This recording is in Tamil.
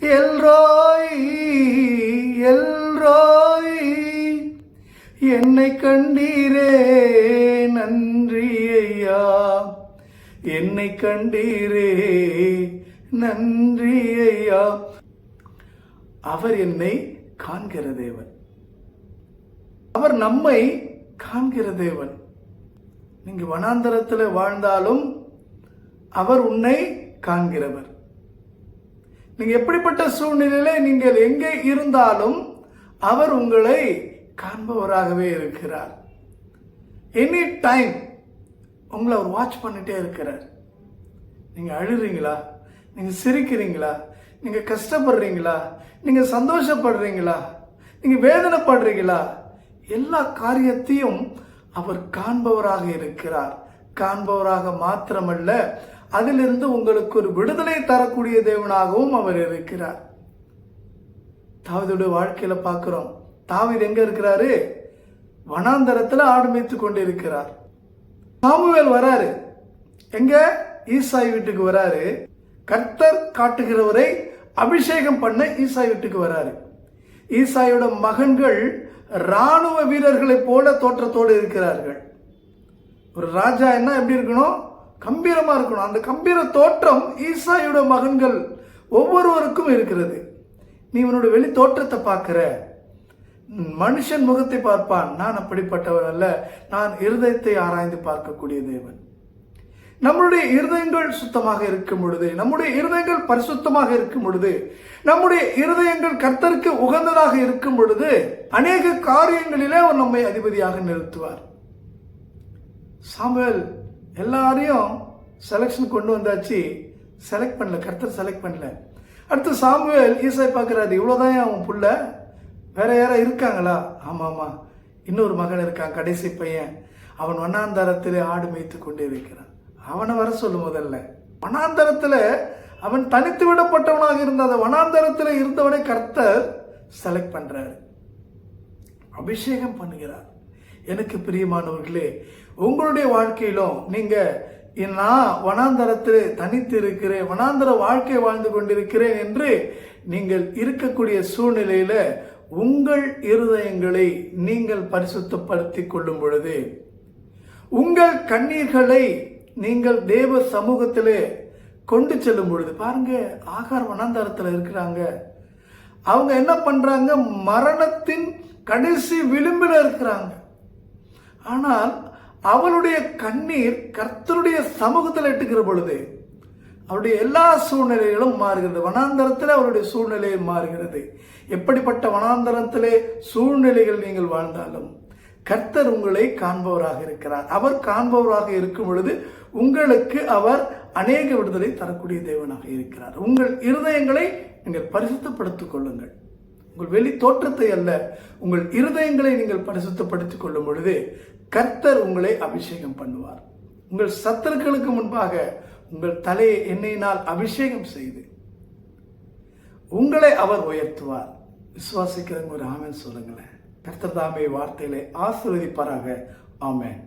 எல்ரோய் எல்ரோய் என்னை கண்டீரே நன்றி ஐயா என்னை கண்டீரே நன்றி ஐயா அவர் என்னை காண்கிற தேவன். அவர் நம்மை காண்கிற தேவன். நீங்க வனாந்தரத்தில் வாழ்ந்தாலும் அவர் உன்னை காண்கிறவர். நீங்க எப்படிப்பட்ட சூழ்நிலையிலே நீங்கள் எங்கே இருந்தாலும் அவர் உங்களை காண்பவராகவே இருக்கிறார். எனி டைம் உங்களை அவர் வாட்ச் பண்ணிட்டே இருக்கிறார். நீங்க அழுறீங்களா? நீங்க சிரிக்கிறீங்களா? நீங்க கஷ்டப்படுறீங்களா? நீங்க சந்தோஷப்படுறீங்களா? நீங்க வேதனைப்படுறீங்களா? எல்லா காரியத்தையும் அவர் காண்பவராக இருக்கிறார். காண்பவராக மாத்திரமல்ல அதிலிருந்து உங்களுக்கு ஒரு விடுதலை தரக்கூடிய தேவனாகவும் அவர் இருக்கிறார். தாவிதுடைய வாழ்க்கையில பார்க்கிறோம். தாவிது எங்க இருக்கிறாரு? வனாந்தரத்தில் ஆடு மேய்த்து கொண்டு இருக்கிறார் சாமுவேல் வராரு. எங்க? ஈசாய் வீட்டுக்கு வராரு. கர்த்தர் காட்டுகிறவரை அபிஷேகம் பண்ண ஈசாய் வீட்டுக்கு வராரு. ஈசாயோட மகன்கள் ராணுவ வீரர்களைப் போல தோற்றத்தோடு இருக்கிறார்கள். ஒரு ராஜா என்ன எப்படி இருக்கணும்? கம்பீரமாக இருக்கணும். அந்த கம்பீர தோற்றம் ஈசாயோட மகன்கள் ஒவ்வொருவருக்கும் இருக்கிறது. நீ இவனோட வெளி தோற்றத்தை பார்க்குற. மனுஷன் முகத்தை பார்ப்பான். நான் அப்படிப்பட்டவர் அல்ல. நான் இருதயத்தை ஆராய்ந்து பார்க்கக்கூடிய தேவன். நம்முடைய இருதயங்கள் சுத்தமாக இருக்கும் பொழுது நம்முடைய இருதயங்கள் பரிசுத்தமாக இருக்கும் பொழுது நம்முடைய இருதயங்கள் கர்த்தருக்கு உகந்ததாக இருக்கும் பொழுது அநேக காரியங்களிலே அவர் நம்மை அதிபதியாக நிறுத்துவார். சாமுவேல் எல்லாரையும் செலெக்ஷன் கொண்டு வந்தாச்சு. செலக்ட் பண்ணல. கர்த்தர் செலக்ட் பண்ணல. அடுத்து சாமுவேல் ஈசாய் பார்க்குறாரு. இவ்வளோதான் அவன் புள்ள? வேற யாரா இருக்காங்களா? ஆமாம் ஆமாம் இன்னொரு மகன் இருக்கான் கடைசி பையன். அவன் வண்ணாந்தரத்தில் ஆடு மேய்த்து கொண்டே இருக்கிறான். அவனை வர சொல்லு முதல்ல. வனாந்தரத்தில் அவன் தனித்து விடப்பட்டவனாக இருந்த அந்த வனாந்தரத்தில் இருந்தவனை கர்த்தர் செலக்ட் பண்ணுறாரு அபிஷேகம் பண்ணுகிறார். எனக்கு பிரியமானவர்களே உங்களுடைய வாழ்க்கையிலும் நீங்கள் நான் வனாந்தரத்தில் தனித்து இருக்கிறேன் வனாந்தர வாழ்க்கை வாழ்ந்து கொண்டிருக்கிறேன் என்று நீங்கள் இருக்கக்கூடிய சூழ்நிலையில் உங்கள் இருதயங்களை நீங்கள் பரிசுத்தப்படுத்தி கொள்ளும் பொழுது உங்கள் கண்ணீர்களை நீங்கள் தேவ சமூகத்திலே கொண்டு செல்லும் பொழுது பாருங்க ஆகார் வனாந்தரத்தில் இருக்கிறாங்க. அவங்க என்ன பண்றாங்க? மரணத்தின் கடைசி விளிம்பில் இருக்கிறாங்க. ஆனால் அவளுடைய கண்ணீர் கர்த்தருடைய சமூகத்தில் எட்டுக்கிற பொழுது அவருடைய எல்லா சூழ்நிலைகளும் மாறுகிறது. வனாந்தரத்தில் அவருடைய சூழ்நிலையும் மாறுகிறது. எப்படிப்பட்ட வனாந்தரத்திலே சூழ்நிலைகள் நீங்கள் வாழ்ந்தாலும் கர்த்தர் உங்களை காண்பவராக இருக்கிறார். அவர் காண்பவராக இருக்கும் பொழுது உங்களுக்கு அவர் அநேக விடுதலை தரக்கூடிய தேவனாக இருக்கிறார். உங்கள் இருதயங்களை நீங்கள் பரிசுத்தப்படுத்திக் கொள்ளுங்கள். உங்கள் வெளி தோற்றத்தை அல்ல உங்கள் இருதயங்களை நீங்கள் பரிசுத்தப்படுத்திக் கொள்ளும் பொழுது கர்த்தர் உங்களை அபிஷேகம் பண்ணுவார். உங்கள் சத்தர்களுக்கு முன்பாக உங்கள் தலையை எண்ணெயினால் அபிஷேகம் செய்து உங்களை அவர் உயர்த்துவார். விசுவாசிக்கிறவங்க ஒரு ஆமேன் சொல்லுங்களேன். கர்த்தர் தாமே வார்த்தைகளை ஆசிர்வதிப்பாராக. ஆமேன்.